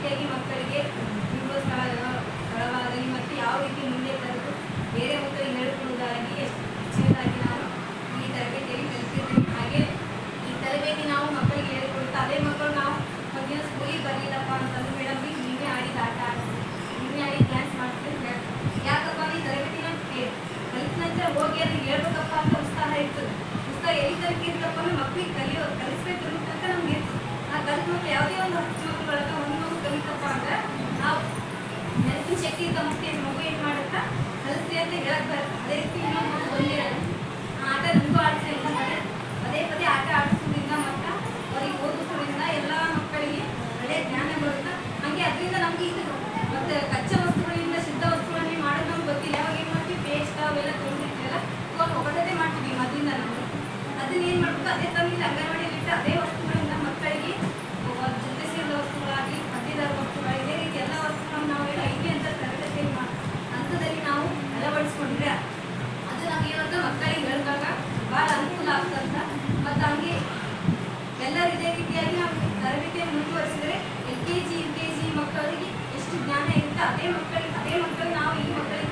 ರೀತಿಯಾಗಿ ಮಕ್ಕಳಿಗೆ ಬಿಡುವ ಸ್ಥಳ, ಸ್ಥಳವಾಗಲಿ ಮತ್ತು ಯಾವ ರೀತಿ ಮುಂದೆ ತರದು ಬೇರೆ ಮಕ್ಕಳಿಗೆ ಹೇಳಿಕೊಳ್ಳುವುದಾಗಿ ಹೆಚ್ಚಿನದಾಗಿ ನಾನು ಈ ತರಬೇತಿಯಲ್ಲಿ ಕಲಿಸಿದ್ದೇನೆ ಹಾಗೆ ಈ ತರಬೇತಿ ನಾವು ಮಕ್ಕಳಿಗೆ ಹೇಳಿಕೊಡುತ್ತಾ, ಅದೇ ಮಕ್ಕಳು ನಾವು ಮಧ್ಯಾಹ್ನ ಸ್ಕೂಲಿಗೆ ಬರಲಿಲ್ಲಪ್ಪ ಅಂತಂದು ಮೇಡಮ್ ನಿನ್ನೆ ಆಡಿದ ಆಟ ಆಡಿಸ್ತೀವಿ ನಿನ್ನೆ ಆಡಿ ಡ್ಯಾನ್ಸ್ ಮಾಡ್ತೀವಿ ಯಾಕಪ್ಪ ಈ ತರಬೇತಿ ನಾನು ಕಲಿತ ನಂತರ ಹೋಗಿ ಅದನ್ನು ಹೇಳ್ಬೇಕಪ್ಪ ಅಂತ ಉತ್ಸಾಹ ಇರ್ತದೆ. ಉತ್ಸಾಹ ಎಲ್ಲಿ ತರಕ್ಕೆ ಇರ್ತಪ್ಪ ಮಕ್ಕಳಿಗೆ ಕಲಿಯೋ, ಕಲಿಸ್ಬೇಕು estamos ಎಲ್ಲ ಇದೇ ರೀತಿಯಾಗಿ ನಾವು ತರಬೇತಿಯನ್ನು ಮುಂದುವರಿಸಿದರೆ L K G, U K G ಮಕ್ಕಳಿಗೆ ಎಷ್ಟು ಜ್ಞಾನ ಇರುತ್ತೆ ಅದೇ ಮಕ್ಕಳಿಗೆ, ಅದೇ ಮಕ್ಕಳು ನಾವು ಈ ಮಕ್ಕಳಿಗೆ